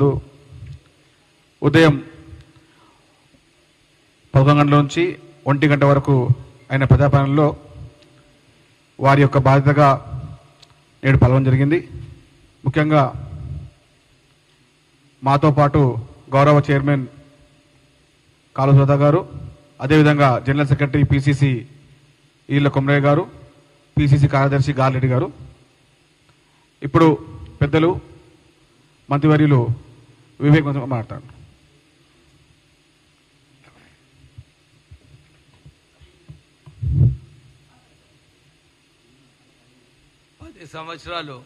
నందు ఉదయం పదకొండు గంటల నుంచి ఒంటి గంట వరకు ఆయన ప్రజాపాలనలో వారి యొక్క బాధ్యతగా నేడు పాల్గొనడం జరిగింది. ముఖ్యంగా మాతో పాటు గౌరవ చైర్మన్ కాలు గారు అదేవిధంగా general secretary P C C Eella Komaraiah గారు పిసిసి కార్యదర్శి గాలిరెడ్డి గారు. ఇప్పుడు పెద్దలు మంత్రివర్యులు వివేకవంతంగా మారుతాడు పది సంవత్సరాలు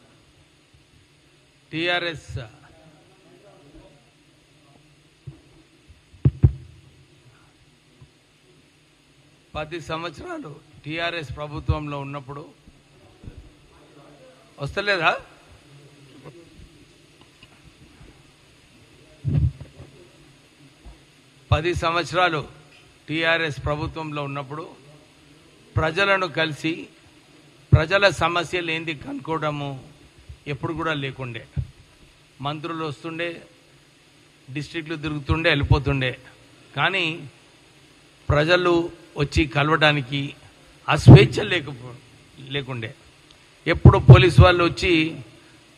టిఆర్ఎస్ పది సంవత్సరాలు టిఆర్ఎస్ ప్రభుత్వంలో ఉన్నప్పుడు వస్తలేదా? పది సంవత్సరాలు టీఆర్ఎస్ ప్రభుత్వంలో ఉన్నప్పుడు ప్రజలను కలిసి ప్రజల సమస్యలు ఏంది కనుక్కోవడము ఎప్పుడు కూడా లేకుండే. మంత్రులు వస్తుండే డిస్ట్రిక్ట్లు తిరుగుతుండే వెళ్ళిపోతుండే. కానీ ప్రజలు వచ్చి కలవడానికి ఆ స్వేచ్ఛ లేకపో లేకుండే. ఎప్పుడు పోలీస్ వాళ్ళు వచ్చి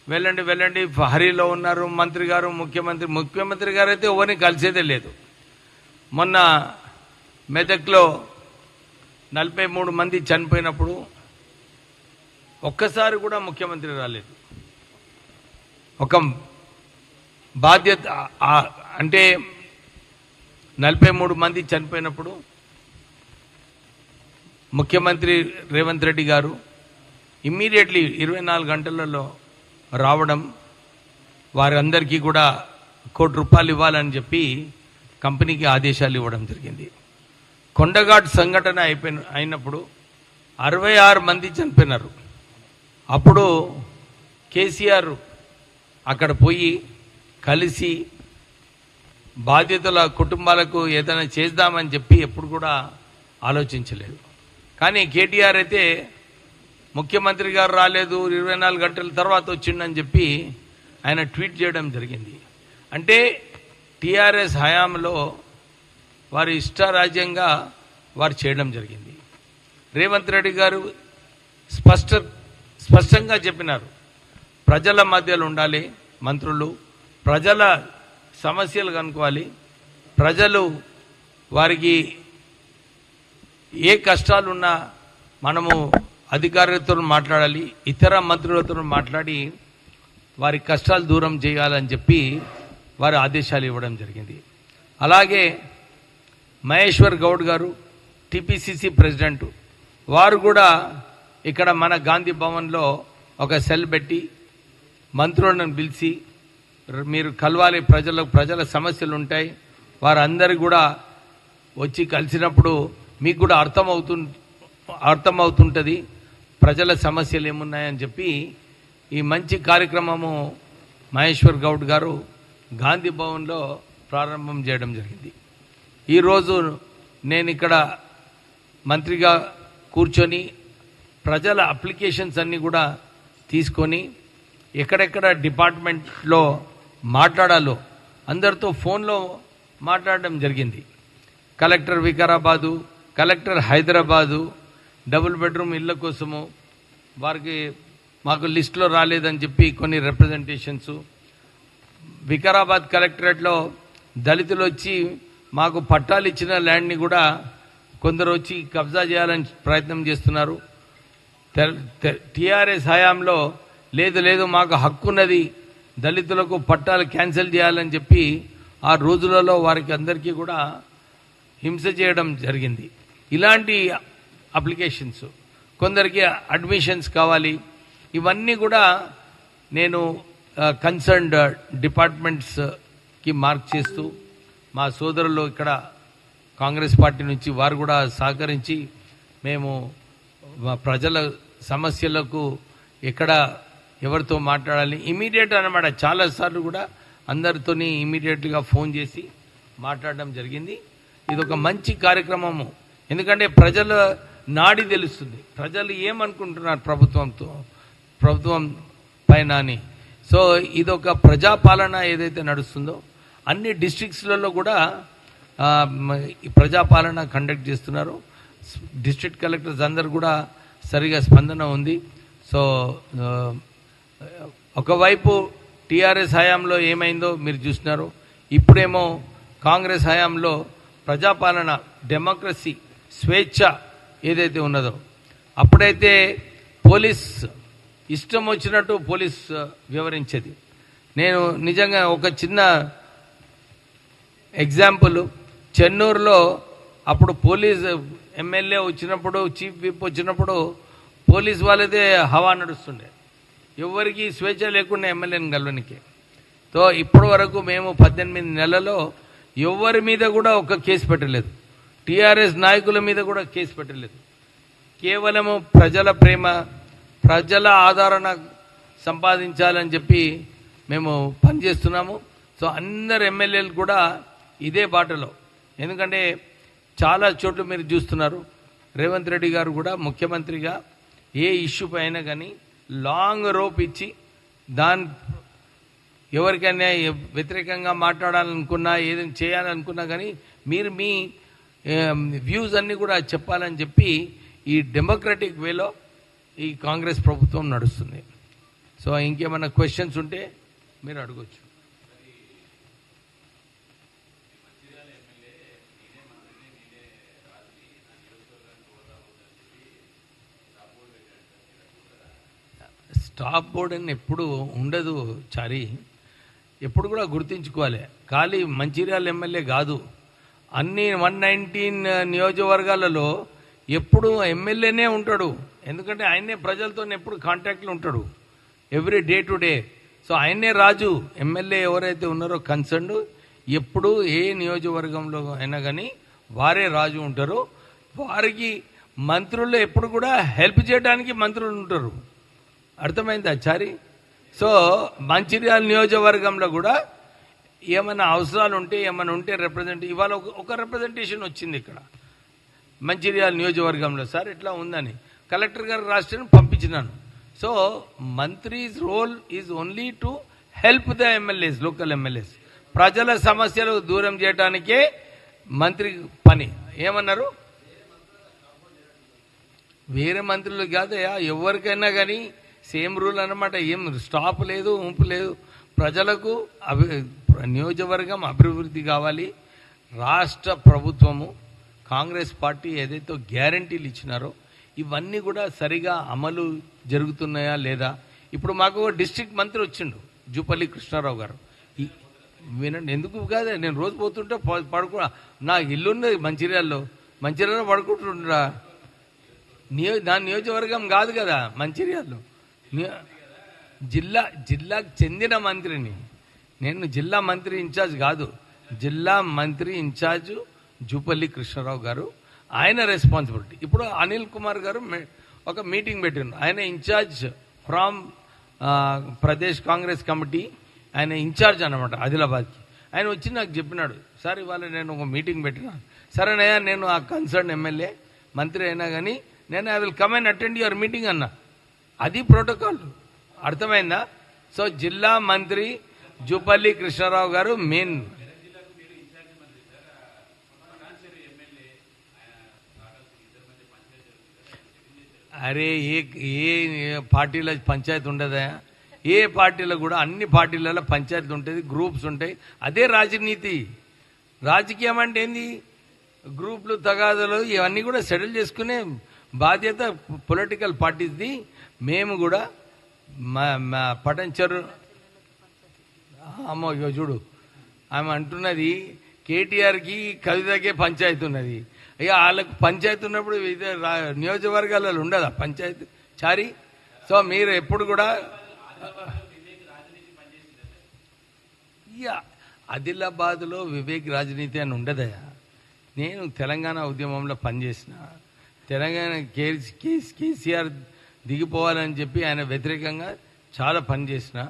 వెళ్ళండి వెళ్ళండి హరిలో ఉన్నారు మంత్రి గారు ముఖ్యమంత్రి ముఖ్యమంత్రి గారు అయితే ఎవరిని కలిసేదే లేదు. మొన్న మెదక్లో నలభై మూడు మంది చనిపోయినప్పుడు ఒక్కసారి కూడా ముఖ్యమంత్రి రాలేదు. ఒక బాధ్యత అంటే నలభై మూడు మంది చనిపోయినప్పుడు ముఖ్యమంత్రి రేవంత్ రెడ్డి గారు ఇమ్మీడియట్లీ ఇరవై నాలుగు గంటలలో రావడం వారందరికీ కూడా కోటి రూపాయలు ఇవ్వాలని చెప్పి కంపెనీకి ఆదేశాలు ఇవ్వడం జరిగింది. కొండఘాట్ సంఘటన అయిపోయిన అయినప్పుడు అరవై ఆరు మంది చనిపోయినారు. అప్పుడు కేసీఆర్ అక్కడ పోయి కలిసి బాధితుల కుటుంబాలకు ఏదైనా చేద్దామని చెప్పి ఎప్పుడు కూడా ఆలోచించలేదు. కానీ కేటీఆర్ అయితే ముఖ్యమంత్రి గారు రాలేదు ఇరవై నాలుగు గంటల తర్వాత వచ్చిండని చెప్పి ఆయన ట్వీట్ చేయడం జరిగింది. అంటే టీఆర్ఎస్ హయాంలో వారి ఇష్టారాజ్యంగా వారు చేయడం జరిగింది. రేవంత్ రెడ్డి గారు స్పష్ట స్పష్టంగా చెప్పినారు. ప్రజల మధ్యలో ఉండాలి మంత్రులు ప్రజల సమస్యలు కనుక్కోవాలి. ప్రజలు వారికి ఏ కష్టాలున్నా మనము అధికారులతో మాట్లాడాలి ఇతర మంత్రులతో మాట్లాడి వారి కష్టాలు దూరం చేయాలని చెప్పి వారు ఆదేశాలు ఇవ్వడం జరిగింది. అలాగే మహేశ్వర్ గౌడ్ గారు టిపిసిసి ప్రెసిడెంట్ వారు కూడా ఇక్కడ మన గాంధీ భవన్లో ఒక సెల్ పెట్టి మంత్రులను పిలిచి మీరు కలవాలి ప్రజలకు ప్రజల సమస్యలు ఉంటాయి వారందరూ కూడా వచ్చి కలిసినప్పుడు మీకు కూడా అర్థమవుతు అర్థమవుతుంటుంది ప్రజల సమస్యలు ఏమున్నాయని చెప్పి ఈ మంచి కార్యక్రమము మహేశ్వర్ గౌడ్ గారు గాంధీ భవన్లో ప్రారంభం చేయడం జరిగింది. ఈరోజు నేను ఇక్కడ మంత్రిగా కూర్చొని ప్రజల అప్లికేషన్స్ అన్నీ కూడా తీసుకొని ఎక్కడెక్కడ డిపార్ట్మెంట్లో మాట్లాడాలో అందరితో ఫోన్లో మాట్లాడడం జరిగింది. Collector Vikarabad collector Hyderabad double bedroom ఇళ్ళ కోసము వారికి మాకు లిస్టులో రాలేదని చెప్పి కొన్ని రిప్రజెంటేషన్స్ వికారాబాద్ కలెక్టరేట్లో దళితులు వచ్చి మాకు పట్టాలు ఇచ్చిన ల్యాండ్ని కూడా కొందరు వచ్చి కబ్జా చేయాలని ప్రయత్నం చేస్తున్నారు. టీఆర్ఎస్ హయాంలో లేదు లేదు మాకు హక్కు ఉన్నది దళితులకు పట్టాలు క్యాన్సిల్ చేయాలని చెప్పి ఆ రోజులలో వారికి అందరికీ కూడా హింస చేయడం జరిగింది. ఇలాంటి అప్లికేషన్స్ కొందరికి అడ్మిషన్స్ కావాలి ఇవన్నీ కూడా నేను కన్సర్న్డ్ డిపార్ట్మెంట్స్కి మార్క్ చేస్తూ మా సోదరులు ఇక్కడ కాంగ్రెస్ పార్టీ నుంచి వారు కూడా సహకరించి మేము ప్రజల సమస్యలకు ఎక్కడ ఎవరితో మాట్లాడాలి ఇమీడియట్ అనమాట చాలాసార్లు కూడా అందరితోని ఇమీడియట్గా ఫోన్ చేసి మాట్లాడడం జరిగింది. ఇది ఒక మంచి కార్యక్రమము. ఎందుకంటే ప్రజల నాడి తెలుస్తుంది. ప్రజలు ఏమనుకుంటున్నారు ప్రభుత్వంతో? ప్రభుత్వం పైన అని. సో ఇది ఒక ప్రజాపాలన ఏదైతే నడుస్తుందో అన్ని డిస్ట్రిక్ట్స్లలో కూడా ప్రజాపాలన కండక్ట్ చేస్తున్నారు. డిస్ట్రిక్ట్ కలెక్టర్స్ అందరు కూడా సరిగా స్పందన ఉంది. సో ఒకవైపు టీఆర్ఎస్ హయాంలో ఏమైందో మీరు చూస్తున్నారు. ఇప్పుడేమో కాంగ్రెస్ హయాంలో ప్రజాపాలన డెమోక్రసీ స్వేచ్ఛ ఏదైతే ఉన్నదో అప్పుడైతే పోలీస్ ఇష్టం వచ్చినట్టు పోలీస్ వివరించేది. నేను నిజంగా ఒక చిన్న ఎగ్జాంపుల్. చెన్నూరులో అప్పుడు పోలీస్ ఎమ్మెల్యే వచ్చినప్పుడు చీఫ్ విప్ వచ్చినప్పుడు పోలీస్ వాళ్ళదే హవా నడుస్తుండే. ఎవరికి స్వేచ్ఛ లేకుండా ఎమ్మెల్యేని కలవనికి సో ఇప్పటి వరకు మేము పద్దెనిమిది నెలలో ఎవరి మీద కూడా ఒక కేసు పెట్టలేదు. టీఆర్ఎస్ నాయకుల మీద కూడా కేసు పెట్టలేదు. కేవలము ప్రజల ప్రేమ ప్రజల ఆదరణ సంపాదించాలని చెప్పి మేము పనిచేస్తున్నాము. సో అందరు ఎమ్మెల్యేలు కూడా ఇదే బాటలో. ఎందుకంటే చాలా చోట్ల మీరు చూస్తున్నారు. రేవంత్ రెడ్డి గారు కూడా ముఖ్యమంత్రిగా ఏ ఇష్యూ పైన కానీ లాంగ్ రోప్ ఇచ్చి దాని ఎవరికైనా వ్యతిరేకంగా మాట్లాడాలనుకున్నా ఏదైనా చేయాలనుకున్నా కానీ మీరు మీ వ్యూస్ అన్నీ కూడా చెప్పాలని చెప్పి ఈ డెమోక్రటిక్ వేలో ఈ కాంగ్రెస్ ప్రభుత్వం నడుస్తుంది. సో ఇంకేమైనా క్వశ్చన్స్ ఉంటే మీరు అడగొచ్చు. స్టాప్ బోర్డ్ అని ఎప్పుడు ఉండదు చారి. ఎప్పుడు కూడా గుర్తించుకోవాలి. ఖాళీ మంచిర్యాల ఎమ్మెల్యే కాదు. అన్ని వన్ నైన్టీన్ నియోజకవర్గాలలో ఎప్పుడు ఎమ్మెల్యేనే ఉంటాడు. ఎందుకంటే ఆయనే ప్రజలతో ఎప్పుడు కాంటాక్ట్లో ఉంటాడు. Every day to day so ఆయనే రాజు ఎమ్మెల్యే ఎవరైతే ఉన్నారో కన్సర్న్ ఎప్పుడు ఏ నియోజకవర్గంలో అయినా కానీ వారే రాజు ఉంటారు. వారికి మంత్రులు ఎప్పుడు కూడా హెల్ప్ చేయడానికి మంత్రులు ఉంటారు. అర్థమైందా చారి? సో మంచిర్యాల నియోజకవర్గంలో కూడా ఏమైనా అవసరాలు ఉంటే ఏమైనా ఉంటే రిప్రజెంట్ ఇవాళ ఒక ఒక రిప్రజెంటేషన్ వచ్చింది ఇక్కడ. మంచిర్యాల నియోజకవర్గంలో. సార్ ఇట్లా ఉందని? కలెక్టర్ గారు రాష్ట్రాన్ని పంపించినాను. So మంత్రీస్ role is only to help the MLAs local MLAs ప్రజల సమస్యలు దూరం చేయడానికే మంత్రి పని. ఏమన్నారు? వేరే మంత్రులు కాదయా ఎవరికైనా కానీ సేమ్ రూల్ అన్నమాట. ఏం స్టాప్ లేదు ఉంపు లేదు. ప్రజలకు అభి నియోజకవర్గం అభివృద్ధి కావాలి. రాష్ట్ర ప్రభుత్వము కాంగ్రెస్ పార్టీ ఏదైతే గ్యారంటీలు ఇచ్చినారో ఇవన్నీ కూడా సరిగా అమలు జరుగుతున్నాయా లేదా? ఇప్పుడు మాకు డిస్టిక్ డిస్ట్రిక్ట్ మంత్రి వచ్చిండు జూపల్లి కృష్ణారావు గారు. వినండి ఎందుకు కాదు? నేను రోజు పోతుంటే ప- పడుకో నా ఇల్లు ఉన్నది మంచిర్యాలలో. మంచిర్యాలలో పడుకుంటుండ్రా. నియో నా నియోజకవర్గం కాదు కదా మంచిర్యాలలో. జిల్లా జిల్లాకు చెందిన మంత్రిని. నేను జిల్లా మంత్రి ఇన్ఛార్జ్ కాదు. జిల్లా మంత్రి ఇన్ఛార్జు జూపల్లి కృష్ణారావు గారు. ఆయన రెస్పాన్సిబిలిటీ ఇప్పుడు అనిల్ కుమార్ గారు ఒక మీటింగ్ పెట్టిండు. ఆయన in-charge from Pradesh Congress committee ఆయన ఇన్ఛార్జ్ అనమాట ఆదిలాబాద్కి. ఆయన వచ్చి నాకు చెప్పినాడు సార్ ఇవాళ నేను ఒక మీటింగ్ పెట్టినాను సరేనయ్యా నేను ఆ కన్సర్న్ ఎమ్మెల్యే మంత్రి అయినా కానీ నేను I will come and attend your meeting అన్నా. అది ప్రోటోకాల్ అర్థమైందా? సో జిల్లా మంత్రి జూపల్లి కృష్ణారావు గారు మెయిన్ అరే ఏ ఏ పార్టీలో పంచాయతీ ఉండదా? ఏ పార్టీలో కూడా అన్ని పార్టీలలో పంచాయతీ ఉంటుంది గ్రూప్స్ ఉంటాయి. అదే రాజనీతి. రాజకీయం అంటే ఏంది? గ్రూపులు తగాదాలు ఇవన్నీ కూడా సెటిల్ చేసుకునే బాధ్యత పొలిటికల్ పార్టీస్ది. మేము కూడా మా మా పటంచరు అమ్మో చూడు. ఆమె అంటున్నది కేటీఆర్కి కవితకే పంచాయతీ ఉన్నది. ఇక వాళ్ళకు పంచాయతీ ఉన్నప్పుడు ఇదే నియోజకవర్గాలలో ఉండదా పంచాయతీ? చారి? సో మీరు ఎప్పుడు కూడా ఇక ఆదిలాబాద్లో వివేక్ రాజనీతి అని ఉండదయా నేను తెలంగాణ ఉద్యమంలో పనిచేసిన. తెలంగాణ కేసీఆర్ దిగిపోవాలని చెప్పి ఆయన వ్యతిరేకంగా చాలా పనిచేసిన.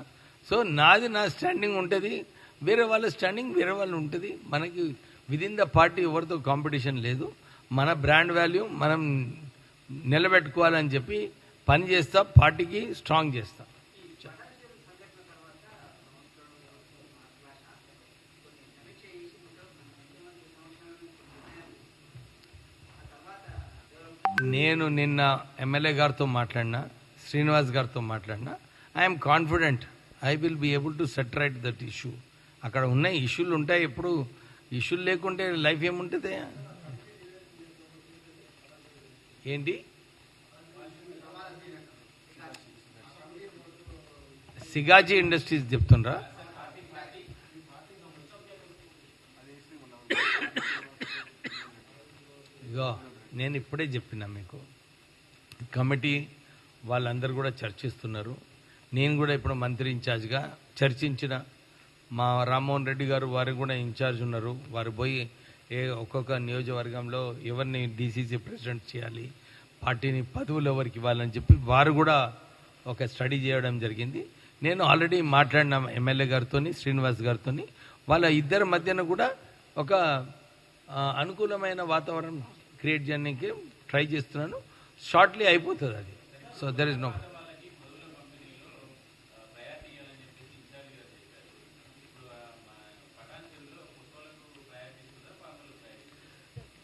సో నాది నా స్టాండింగ్ ఉంటుంది. వేరే వాళ్ళ స్టాండింగ్ వేరే వాళ్ళు ఉంటుంది. మనకి విదిన్ ద పార్టీ ఎవరితో కాంపిటీషన్ లేదు. మన బ్రాండ్ వాల్యూ మనం నిలబెట్టుకోవాలని చెప్పి పని చేస్తా పార్టీకి స్ట్రాంగ్ చేస్తా. నేను నిన్న ఎమ్మెల్యే గారితో మాట్లాడినా శ్రీనివాస్ గారితో మాట్లాడినా I'm confident I will be able to set right that issue అక్కడ ఉన్న ఇష్యూలు ఉంటాయి ఎప్పుడు ఇష్యూలు లేకుంటే లైఫ్ ఏముంటుంది? ఏంటి? సిగాజీ ఇండస్ట్రీస్ చెప్తుండ్రా. ఇగో నేను ఇప్పుడే చెప్పిన మీకు. కమిటీ వాళ్ళందరూ కూడా చర్చిస్తున్నారు. నేను కూడా ఇప్పుడు మంత్రి ఇన్ఛార్జ్గా చర్చించిన మా రామ్మోహన్ రెడ్డి గారు వారు కూడా ఇన్ఛార్జ్ ఉన్నారు. వారు పోయి ఏ ఒక్కొక్క నియోజకవర్గంలో ఎవరిని డీసీసీ ప్రెసిడెంట్ చేయాలి పార్టీని పదవులు ఎవరికి ఇవ్వాలని చెప్పి వారు కూడా ఒక స్టడీ చేయడం జరిగింది. నేను ఆల్రెడీ మాట్లాడిన ఎమ్మెల్యే గారితో శ్రీనివాస్ గారితో వాళ్ళ ఇద్దరి మధ్యన కూడా ఒక అనుకూలమైన వాతావరణం క్రియేట్ చేయడానికి ట్రై చేస్తున్నాను. షార్ట్లీ అయిపోతుంది అది. So there is no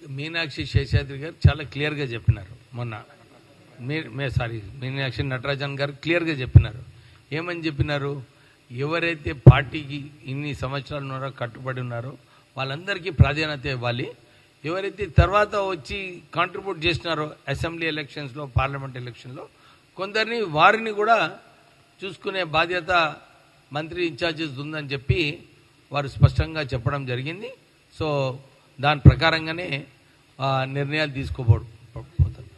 Meenakshi Seshadri గారు చాలా క్లియర్గా చెప్పినారు మొన్న. మీ మే సారీ మీనాక్షి నటరాజన్ గారు క్లియర్గా చెప్పినారు. ఏమని చెప్పినారు? ఎవరైతే పార్టీకి ఇన్ని సంవత్సరాలు ఉన్నారో కట్టుబడి ఉన్నారో వాళ్ళందరికీ ప్రాధాన్యత ఇవ్వాలి. ఎవరైతే తర్వాత వచ్చి కాంట్రిబ్యూట్ చేసినారో అసెంబ్లీ ఎలక్షన్స్లో పార్లమెంట్ ఎలక్షన్లో కొందరిని వారిని కూడా చూసుకునే బాధ్యత మంత్రి ఇన్ఛార్జెస్ ఉందని చెప్పి వారు స్పష్టంగా చెప్పడం జరిగింది. సో దాని ప్రకారంగానే నిర్ణయాలు తీసుకోబోడు పోతారు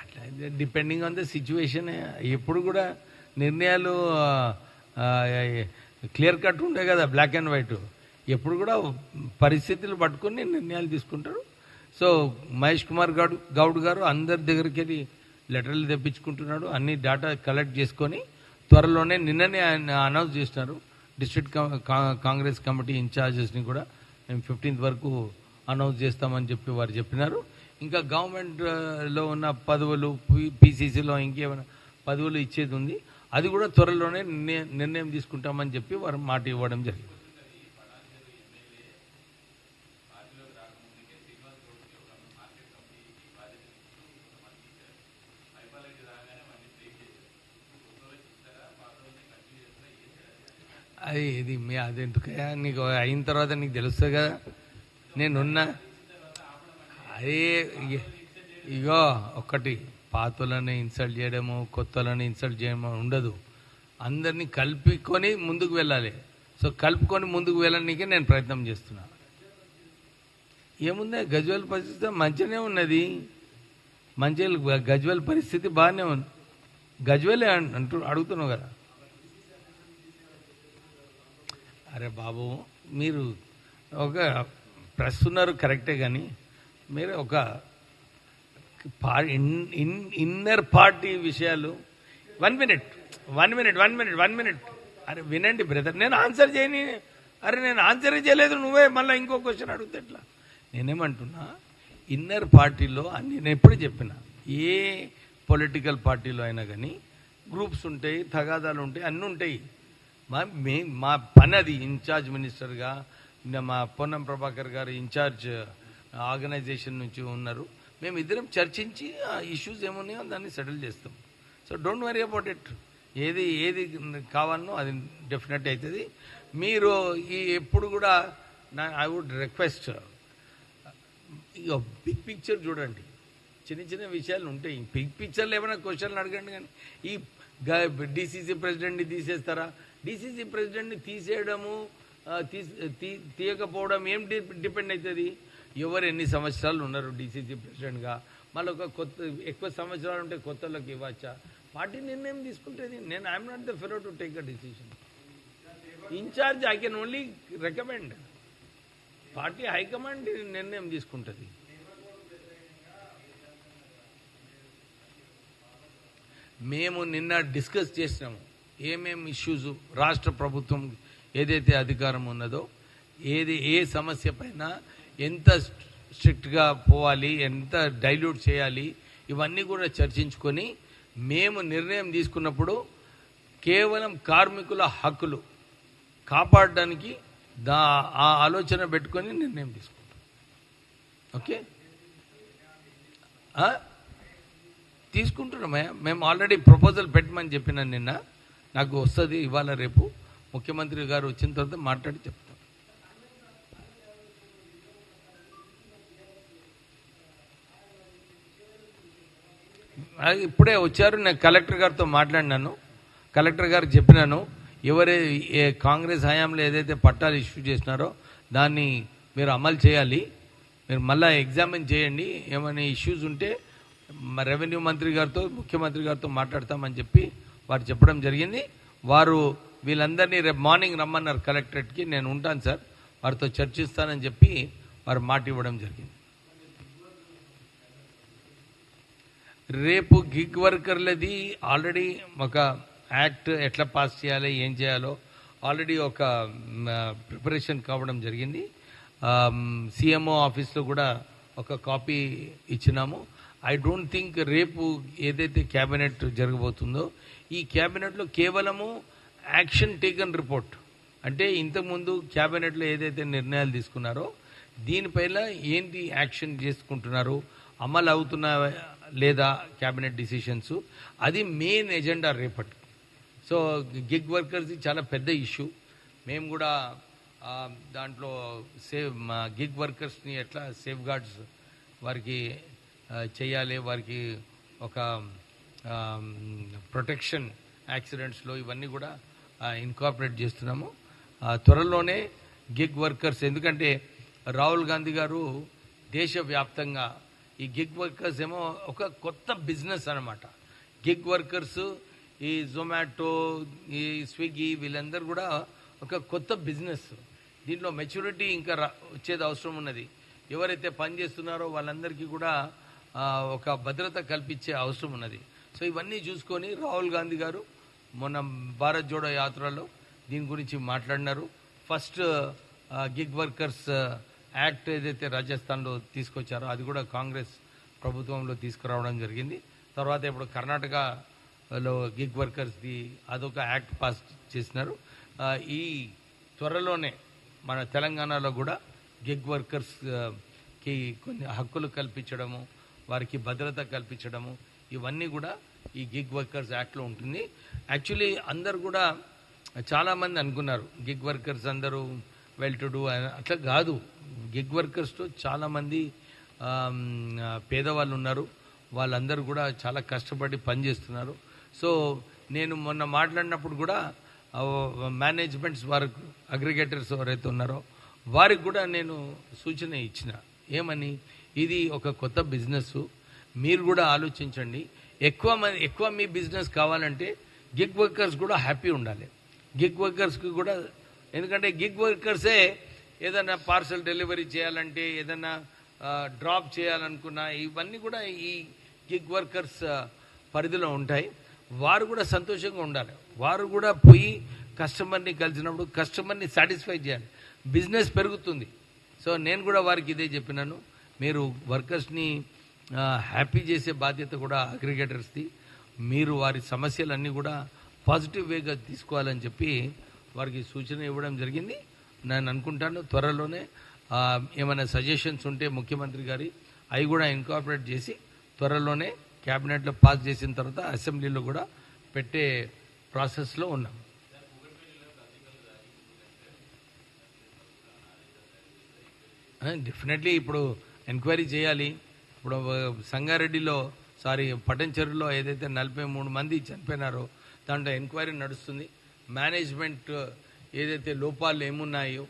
అట్లా డిపెండింగ్ ఆన్ ద సిచ్యువేషన్ ఎప్పుడు కూడా నిర్ణయాలు క్లియర్ కట్ ఉంటాయి కదా బ్లాక్ అండ్ వైట్ ఎప్పుడు కూడా పరిస్థితులు పట్టుకొని నిర్ణయాలు తీసుకుంటారు. సో మహేష్ కుమార్ గౌడ్ గౌడ్ గారు అందరి దగ్గరికి వెళ్ళి లెటర్లు తెప్పించుకుంటున్నాడు. అన్ని డేటా కలెక్ట్ చేసుకొని త్వరలోనే నిన్ననే ఆయన అనౌన్స్ చేస్తున్నారు డిస్ట్రిక్ట్ కా- కాంగ్రెస్ కమిటీ ఇన్ఛార్జెస్ని కూడా మేము ఫిఫ్టీన్త్ వరకు అనౌన్స్ చేస్తామని చెప్పి వారు చెప్పినారు. ఇంకా గవర్నమెంట్లో ఉన్న పదవులు పీసీసీలో ఇంకేమైనా పదవులు ఇచ్చేది ఉంది. అది కూడా త్వరలోనే నిర్ణయం తీసుకుంటామని చెప్పి వారు మాట ఇవ్వడం జరిగింది అది ఇది మీ అది ఎందుకయ్యా నీకు అయిన తర్వాత నీకు తెలుస్తుంది కదా. నేనున్నా. అదే ఇగ- ఇగో ఒక్కటి. పాతలను ఇన్సల్ట్ చేయడము కొత్తలను ఇన్సల్ట్ చేయడము ఉండదు. అందరినీ కలుపుకొని ముందుకు వెళ్ళాలి. సో కలుపుకొని ముందుకు వెళ్ళడానికి నేను ప్రయత్నం చేస్తున్నా. ఏముంది? గజ్వల్ పరిస్థితి మంచిగానే ఉన్నది. మంచి గజ్వల్ పరిస్థితి బాగానే ఉంది. గజ్వలే అన్- అంటూ అడుగుతున్నావు కదా. అరే బాబు మీరు ఒక ప్రెస్ ఉన్నారు కరెక్టే కానీ మీరు ఒక ఇన్- ఇన్- ఇన్నర్ పార్టీ విషయాలు one minute one minute one minute one minute. అరే వినండి బ్రదర్ నేను ఆన్సర్ చేయని అరే నేను ఆన్సర్ చేయలేదు నువ్వే మళ్ళీ ఇంకో క్వశ్చన్ అడిగితే ఎట్లా? నేనేమంటున్నా ఇన్నర్ పార్టీలో అన్ని నేను ఎప్పుడు చెప్పిన ఏ పొలిటికల్ పార్టీలో అయినా కానీ గ్రూప్స్ ఉంటాయి తగాదాలు ఉంటాయి అన్నీ ఉంటాయి. మా మే మా పని అది ఇన్ఛార్జ్ మినిస్టర్గా మా పొన్నం ప్రభాకర్ గారు ఇన్ఛార్జ్ ఆర్గనైజేషన్ నుంచి ఉన్నారు. మేము ఇద్దరం చర్చించి ఆ ఇష్యూస్ ఏమున్నాయో దాన్ని సెటిల్ చేస్తాం. So don't worry about it. ఏది ఏది కావాలనో అది డెఫినెట్ అవుతుంది. మీరు ఈ ఎప్పుడు కూడా నా I would request big picture చూడండి. చిన్న చిన్న విషయాలు ఉంటాయి. బిగ్ పిక్చర్లో ఏమైనా క్వశ్చన్లు అడగండి కానీ ఈ డీసీసీ ప్రెసిడెంట్ని తీసేస్తారా? డీసీసీ ప్రెసిడెంట్ని తీసేయడము తీ- తీయకపోవడం ఏం డిపెండ్ అవుతుంది ఎవరు ఎన్ని సంవత్సరాలు ఉన్నారు డీసీసీ ప్రెసిడెంట్గా మళ్ళీ ఒక కొత్త ఎక్కువ సంవత్సరాలు ఉంటే కొత్తలోకి ఇవ్వచ్చా? పార్టీ నిర్ణయం తీసుకుంటుంది. నేను I'm not the ఫెరో to take a decision in-charge I can only recommend party high command నిర్ణయం తీసుకుంటుంది. మేము నిన్న డిస్కస్ చేసినాము. ఏమేమి ఇష్యూస్ రాష్ట్ర ప్రభుత్వం ఏదైతే అధికారం ఉన్నదో ఏది ఏ సమస్య పైన ఎంత స్ట్రిక్ట్గా పోవాలి ఎంత డైల్యూట్ చేయాలి ఇవన్నీ కూడా చర్చించుకొని మేము నిర్ణయం తీసుకున్నప్పుడు కేవలం కార్మికుల హక్కులు కాపాడడానికి దా ఆ ఆలోచన పెట్టుకొని నిర్ణయం తీసుకుంటాం. ఓకే? తీసుకుంటున్నామయ్యా. మేము ఆల్రెడీ ప్రపోజల్ పెట్టమని చెప్పినాను నిన్న. నాకు వస్తుంది ఇవాళ రేపు. ముఖ్యమంత్రి గారు వచ్చిన తర్వాత మాట్లాడి చెప్తాం. అది ఇప్పుడే వచ్చారు నేను కలెక్టర్ గారితో మాట్లాడినాను. కలెక్టర్ గారికి చెప్పినాను ఎవరే ఏ కాంగ్రెస్ హయాంలో ఏదైతే పట్టాలు ఇష్యూ చేసినారో దాన్ని మీరు అమలు చేయాలి. మీరు మళ్ళీ ఎగ్జామిన్ చేయండి. ఏమైనా ఇష్యూస్ ఉంటే రెవెన్యూ మంత్రి గారితో ముఖ్యమంత్రి గారితో మాట్లాడతామని చెప్పి వారు చెప్పడం జరిగింది. వారు వీళ్ళందరినీ రేపు మార్నింగ్ రమ్మన్నారు కలెక్టరేట్కి. నేను ఉంటాను సార్. వారితో చర్చిస్తానని చెప్పి వారు మాట ఇవ్వడం జరిగింది. రేపు గిగ్ వర్కర్లది ఆల్రెడీ ఒక యాక్ట్ ఎట్లా పాస్ చేయాలి ఏం చేయాలో ఆల్రెడీ ఒక ప్రిపరేషన్ కావడం జరిగింది. సిఎంఓ ఆఫీస్లో కూడా ఒక కాపీ ఇచ్చినాము. ఐ డోంట్ థింక్ రేపు ఏదైతే క్యాబినెట్ జరగబోతుందో ఈ క్యాబినెట్లో కేవలము యాక్షన్ టేకన్ రిపోర్ట్. అంటే ఇంతకుముందు క్యాబినెట్లో ఏదైతే నిర్ణయాలు తీసుకున్నారో దీనిపైన ఏంటి యాక్షన్ చేసుకుంటున్నారు అమలు అవుతున్నా లేదా క్యాబినెట్ డిసిషన్స్ అది మెయిన్ ఎజెండా రేపటి. సో గిగ్ వర్కర్స్ చాలా పెద్ద ఇష్యూ. మేము కూడా దాంట్లో సేవ్ మా గిగ్ వర్కర్స్ని ఎట్లా సేఫ్ గార్డ్స్ వారికి చేయాలి వారికి ఒక ప్రొటెక్షన్ యాక్సిడెంట్స్లో ఇవన్నీ కూడా ఇన్కార్పొరేట్ చేస్తున్నాము. త్వరలోనే గిగ్ వర్కర్స్ ఎందుకంటే రాహుల్ గాంధీ గారు దేశవ్యాప్తంగా ఈ గిగ్ వర్కర్స్ ఏమో ఒక కొత్త బిజినెస్ అన్నమాట. గిగ్ వర్కర్స్ ఈ జొమాటో ఈ స్విగ్గీ వీళ్ళందరూ కూడా ఒక కొత్త బిజినెస్. దీంట్లో మెచ్యూరిటీ ఇంకా రా- వచ్చేది అవసరం ఉన్నది. ఎవరైతే పని చేస్తున్నారో వాళ్ళందరికీ కూడా ఒక భద్రత కల్పించే అవసరం ఉన్నది. సో ఇవన్నీ చూసుకొని రాహుల్ గాంధీ గారు మొన్న భారత్ జోడో యాత్రలో దీని గురించి మాట్లాడినారు. ఫస్ట్ గిగ్ వర్కర్స్ యాక్ట్ ఏదైతే రాజస్థాన్లో తీసుకొచ్చారో అది కూడా కాంగ్రెస్ ప్రభుత్వంలో తీసుకురావడం జరిగింది. తర్వాత ఇప్పుడు కర్ణాటకలో గిగ్ వర్కర్స్ది అదొక యాక్ట్ పాస్ చేసినారు. ఈ త్వరలోనే మన తెలంగాణలో కూడా గిగ్ వర్కర్స్కి కొన్ని హక్కులు కల్పించడము వారికి భద్రత కల్పించడము ఇవన్నీ కూడా ఈ గిగ్ వర్కర్స్ యాక్ట్లో ఉంటుంది. యాక్చువల్లీ అందరు కూడా చాలామంది అనుకున్నారు గిగ్ వర్కర్స్ అందరూ వెల్ టు డూ అట్లా కాదు. గిగ్ వర్కర్స్తో చాలామంది పేదవాళ్ళు ఉన్నారు. వాళ్ళందరూ కూడా చాలా కష్టపడి పనిచేస్తున్నారు సో నేను మొన్న మాట్లాడినప్పుడు కూడా మేనేజ్మెంట్స్ వారికి అగ్రిగేటర్స్ ఎవరైతే ఉన్నారో వారికి కూడా నేను సూచన ఇచ్చిన. ఏమని? ఇది ఒక కొత్త బిజినెస్ మీరు కూడా ఆలోచించండి. ఎక్కువ మంది ఎక్కువ మీ బిజినెస్ కావాలంటే గిగ్ వర్కర్స్ కూడా హ్యాపీ ఉండాలి. గిగ్ వర్కర్స్కి కూడా ఎందుకంటే గిగ్ వర్కర్సే ఏదైనా పార్సల్ డెలివరీ చేయాలంటే ఏదైనా డ్రాప్ చేయాలనుకున్నా ఇవన్నీ కూడా ఈ గిగ్ వర్కర్స్ పరిధిలో ఉంటాయి. వారు కూడా సంతోషంగా ఉండాలి. వారు కూడా పోయి కస్టమర్ని కలిసినప్పుడు కస్టమర్ని సాటిస్ఫై చేయాలి. బిజినెస్ పెరుగుతుంది. సో నేను కూడా వారికి ఇదే చెప్పినాను. మీరు వర్కర్స్ని హ్యాపీ చేసే బాధ్యత కూడా అగ్రిగేటర్స్ది. మీరు వారి సమస్యలన్నీ కూడా పాజిటివ్ వేగా తీసుకోవాలని చెప్పి వారికి సూచన ఇవ్వడం జరిగింది. నేను అనుకుంటాను త్వరలోనే ఏమైనా సజెషన్స్ ఉంటే ముఖ్యమంత్రి గారి అవి కూడా ఇన్కార్పొరేట్ చేసి త్వరలోనే క్యాబినెట్లో పాస్ చేసిన తర్వాత అసెంబ్లీలో కూడా పెట్టే ప్రాసెస్లో ఉన్నాం. డెఫినెట్లీ ఇప్పుడు ఎంక్వైరీ చేయాలి. ఇప్పుడు సంగారెడ్డిలో సారీ పటంచెరులో ఏదైతే నలభై మూడు మంది చనిపోయినారో దాంట్లో ఎంక్వైరీ నడుస్తుంది. మేనేజ్మెంట్ ఏదైతే లోపాలు ఏమున్నాయో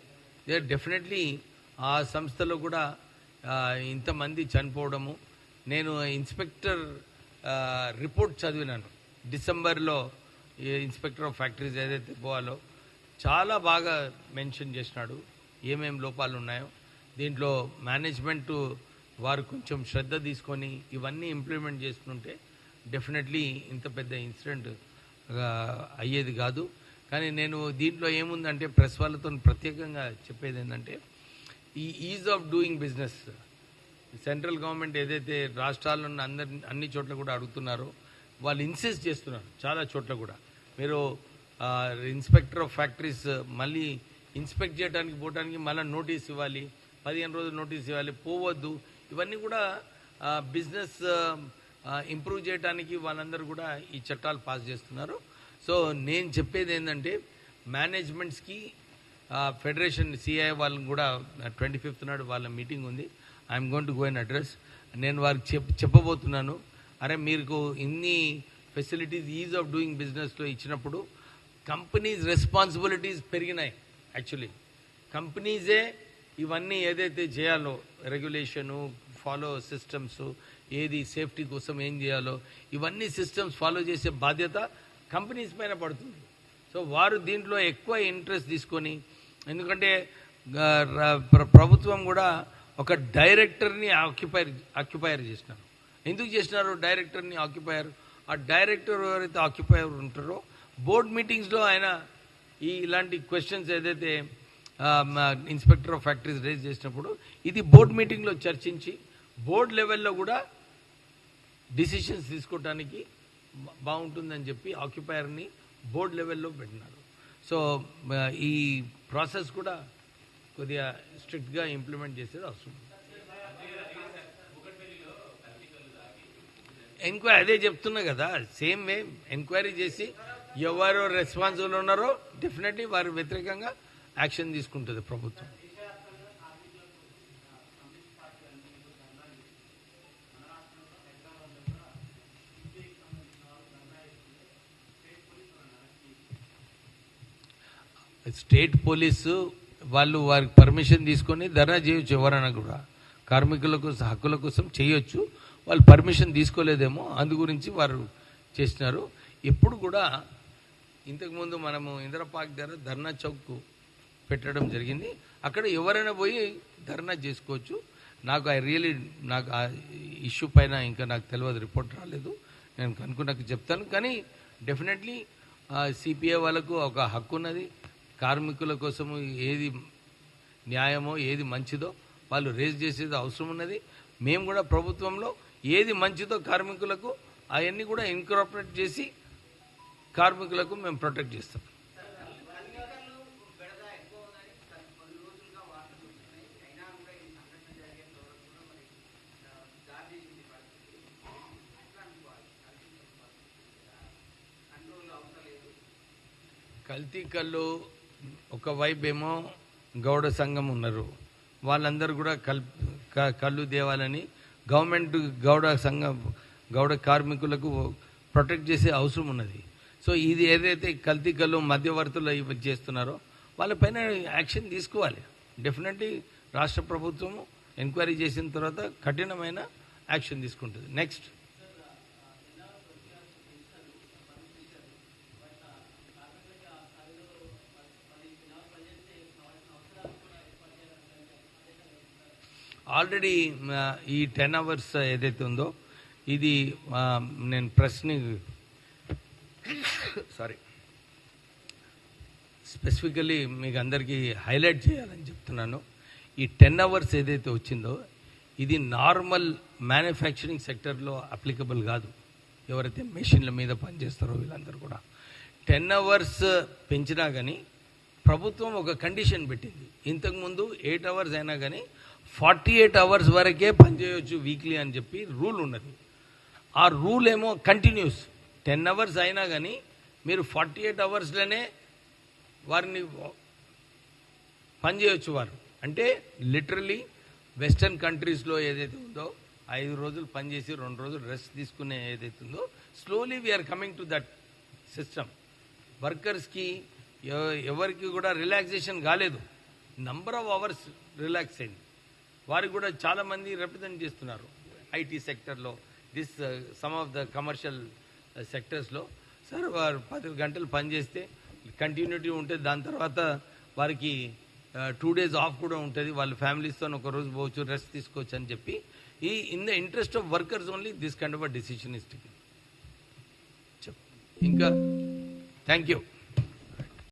డెఫినెట్లీ ఆ సంస్థలో కూడా ఇంతమంది చనిపోవడము. నేను ఇన్స్పెక్టర్ రిపోర్ట్ చదివినాను. డిసెంబర్లో ఈ ఇన్స్పెక్టర్ ఆఫ్ ఫ్యాక్టరీస్ ఏదైతే పోవాలో చాలా బాగా మెన్షన్ చేసినాడు. ఏమేమి లోపాలు ఉన్నాయో దీంట్లో మేనేజ్మెంట్ వారు కొంచెం శ్రద్ధ తీసుకొని ఇవన్నీ ఇంప్లిమెంట్ చేసుకుంటే డెఫినెట్లీ ఇంత పెద్ద ఇన్సిడెంట్ అయ్యేది కాదు. కానీ నేను దీంట్లో ఏముందంటే ప్రెస్ వాళ్ళతో ప్రత్యేకంగా చెప్పేది ఏంటంటే ఈ ease of doing business central government ఏదైతే రాష్ట్రాల్లో ఉన్న అందరి అన్ని చోట్ల కూడా అడుగుతున్నారో వాళ్ళు ఇన్సిస్ట్ చేస్తున్నారు చాలా చోట్ల కూడా. మీరు ఇన్స్పెక్టర్ ఆఫ్ ఫ్యాక్టరీస్ మళ్ళీ ఇన్స్పెక్ట్ చేయడానికి పోవడానికి మళ్ళీ నోటీస్ ఇవ్వాలి. పదిహేను రోజులు నోటీస్ ఇవ్వాలి. పోవద్దు. ఇవన్నీ కూడా బిజినెస్ ఇంప్రూవ్ చేయడానికి వాళ్ళందరూ కూడా ఈ చట్టాలు పాస్ చేస్తున్నారు. సో నేను చెప్పేది ఏంటంటే మేనేజ్మెంట్స్కి ఫెడరేషన్ సిఐ వాళ్ళని కూడా ట్వంటీ ఫిఫ్త్ నాడు వాళ్ళ మీటింగ్ ఉంది. I'm going to go in address. నేను వారికి చెప్ చెప్పబోతున్నాను. అరే మీకు ఇన్ని ఫెసిలిటీస్ ఈజ్ ఆఫ్ డూయింగ్ బిజినెస్లో ఇచ్చినప్పుడు కంపెనీస్ రెస్పాన్సిబిలిటీస్ పెరిగినాయి యాక్చువల్లీ. కంపెనీసే ఇవన్నీ ఏదైతే చేయాలో రెగ్యులేషను ఫాలో సిస్టమ్స్ ఏది సేఫ్టీ కోసం ఏం చేయాలో ఇవన్నీ సిస్టమ్స్ ఫాలో చేసే బాధ్యత కంపెనీస్ పైన పడుతుంది. సో వారు దీంట్లో ఎక్కువ ఇంట్రెస్ట్ తీసుకొని ఎందుకంటే ప్రభుత్వం కూడా ఒక డైరెక్టర్ని ఆక్యుపైర్ ఆక్యుపైర్ చేసినారు. ఎందుకు చేసినారు? డైరెక్టర్ని ఆక్యుపైర్ ఆ డైరెక్టర్ ఎవరైతే ఆక్యుపైర్ ఉంటారో బోర్డ్ మీటింగ్స్లో ఆయన ఈ ఇలాంటి క్వశ్చన్స్ ఏదైతే ఇన్స్పెక్టర్ ఆఫ్ ఫ్యాక్టరీస్ రేజ్ చేసినప్పుడు ఇది బోర్డ్ మీటింగ్లో చర్చించి బోర్డ్ లెవెల్లో కూడా డిసిషన్స్ తీసుకోవడానికి బాగుంటుందని చెప్పి ఆక్యుపైర్ని బోర్డ్ లెవెల్లో పెట్టినారు. సో ఈ ప్రాసెస్ కూడా కొద్దిగా స్ట్రిక్ట్గా ఇంప్లిమెంట్ చేసేది అవసరం. ఎంక్వైరీ అదే చెప్తున్నా కదా సేమ్ వే ఎంక్వైరీ చేసి ఎవరు రెస్పాన్సిబుల్ ఉన్నారో డెఫినెట్లీ వారి వ్యతిరేకంగా యాక్షన్ తీసుకుంటుంది ప్రభుత్వం. స్టేట్ పోలీసు వాళ్ళు వారికి పర్మిషన్ తీసుకొని ధర్నా చేయొచ్చు ఎవరైనా కూడా. కార్మికుల కోసం హక్కుల కోసం చేయొచ్చు. వాళ్ళు పర్మిషన్ తీసుకోలేదేమో అందు గురించి వారు చేసినారు ఎప్పుడు కూడా ఇంతకుముందు మనము ఇంద్రపాక్ దగ్గర ధర్నా చౌక్ పెట్టడం జరిగింది. అక్కడ ఎవరైనా పోయి ధర్నా చేసుకోవచ్చు. నాకు ఐ రియలీ నాకు ఆ ఇష్యూ పైన ఇంకా నాకు తెలియదు రిపోర్ట్ రాలేదు. నేను కనుక్కున్నాక చెప్తాను. కానీ డెఫినెట్లీ సిపిఐ వాళ్ళకు ఒక హక్కు ఉన్నది కార్మికుల కోసము ఏది న్యాయమో ఏది మంచిదో వాళ్ళు రేజ్ చేసేది అవసరం ఉన్నది. మేము కూడా ప్రభుత్వంలో ఏది మంచిదో కార్మికులకు అవన్నీ కూడా ఇన్కార్పొరేట్ చేసి కార్మికులకు మేము ప్రొటెక్ట్ చేస్తాం. కల్తీ కళ్ళు ఒకవైపు ఏమో గౌడ సంఘం ఉన్నారు. వాళ్ళందరూ కూడా కల్ క- కళ్ళు దేవాలని గవర్నమెంట్ గౌడ సంఘం గౌడ కార్మికులకు ప్రొటెక్ట్ చేసే అవసరం ఉన్నది. సో ఇది ఏదైతే కల్తీ కళ్ళు మధ్యవర్తులు చేస్తున్నారో వాళ్ళపైన యాక్షన్ తీసుకోవాలి. డెఫినెట్లీ రాష్ట్ర ప్రభుత్వము ఎంక్వైరీ చేసిన తర్వాత కఠినమైన యాక్షన్ తీసుకుంటుంది. నెక్స్ట్. ఆల్రెడీ ఈ టెన్ అవర్స్ ఏదైతే ఉందో ఇది నేను ప్రెస్ని సారీ. స్పెసిఫికలీ మీకు అందరికీ హైలైట్ చేయాలని చెప్తున్నాను. ఈ టెన్ అవర్స్ ఏదైతే వచ్చిందో ఇది నార్మల్ మ్యానుఫ్యాక్చరింగ్ సెక్టర్లో అప్లికబుల్ కాదు. ఎవరైతే మెషిన్ల మీద పనిచేస్తారో వీళ్ళందరూ కూడా. టెన్ అవర్స్ పెంచినా కానీ ప్రభుత్వం ఒక కండిషన్ పెట్టింది. ఇంతకుముందు ఎయిట్ అవర్స్ అయినా కానీ ఫార్టీ ఎయిట్ అవర్స్ వరకే పనిచేయవచ్చు వీక్లీ అని చెప్పి రూల్ ఉన్నది. ఆ రూల్ ఏమో కంటిన్యూస్. టెన్ అవర్స్ అయినా కానీ మీరు ఫార్టీ ఎయిట్ అవర్స్లోనే వారిని పనిచేయొచ్చు వారు. అంటే లిటరలీ వెస్టర్న్ కంట్రీస్లో ఏదైతే ఉందో ఐదు రోజులు పనిచేసి రెండు రోజులు రెస్ట్ తీసుకునే ఏదైతే ఉందో slowly we're coming to that system. వర్కర్స్కి ఎవరికి కూడా రిలాక్సేషన్ కాలేదు. నంబర్ ఆఫ్ అవర్స్ రిలాక్స్ అయింది. వారికి కూడా చాలామంది రిప్రజెంట్ చేస్తున్నారు ఐటీ సెక్టర్లో this some of the commercial సెక్టర్స్లో sir వారు పది గంటలు పనిచేస్తే కంటిన్యూటీ ఉంటుంది దాని తర్వాత వారికి టూ డేస్ ఆఫ్ కూడా ఉంటుంది. వాళ్ళ ఫ్యామిలీస్తో ఒక రోజు పోవచ్చు రెస్ట్ తీసుకోవచ్చు అని చెప్పి. ఈ in the interest of workers only this kind of decision is taking చెప్ ఇంకా థ్యాంక్ యూ